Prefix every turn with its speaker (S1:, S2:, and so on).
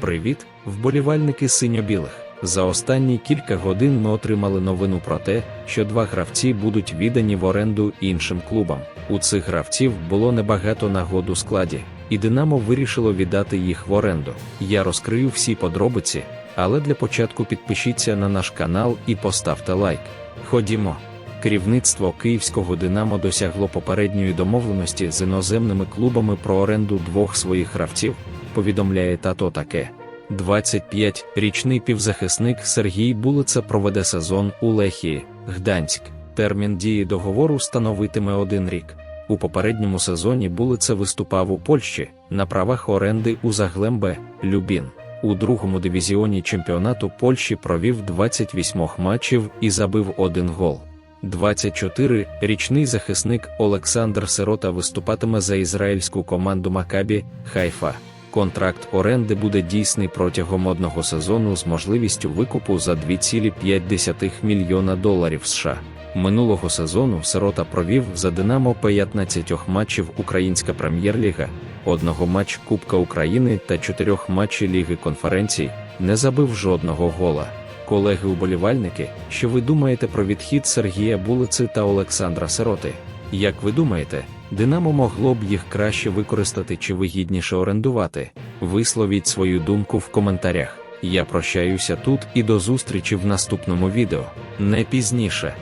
S1: Привіт, вболівальники синьо-білих. За останні кілька годин ми отримали новину про те, що два гравці будуть віддані в оренду іншим клубам. У цих гравців було небагато нагод у складі, і Динамо вирішило віддати їх в оренду. Я розкрию всі подробиці, але для початку підпишіться на наш канал і поставте лайк. Ходімо. Керівництво київського Динамо досягло попередньої домовленості з іноземними клубами про оренду двох своїх гравців, повідомляє тато таке. 25-річний півзахисник Сергій Булица проведе сезон у Лехії, Гданськ. Термін дії договору становитиме один рік. У попередньому сезоні Булица виступав у Польщі на правах оренди у Заглембе, Любін. У другому дивізіоні чемпіонату Польщі провів 28 матчів і забив один гол. 24-річний захисник Олександр Сирота виступатиме за ізраїльську команду Макабі Хайфа. Контракт оренди буде дійсний протягом одного сезону з можливістю викупу за 2,5 мільйона доларів США. Минулого сезону Сирота провів за Динамо 15 матчів Українська прем'єр-ліга, одного матч Кубка України та чотирьох матчів Ліги конференцій, не забив жодного гола. Колеги-уболівальники, що ви думаєте про відхід Сергія Булици та Олександра Сироти? Як ви думаєте, Динамо могло б їх краще використати чи вигідніше орендувати? Висловіть свою думку в коментарях. Я прощаюся тут і до зустрічі в наступному відео. Не пізніше.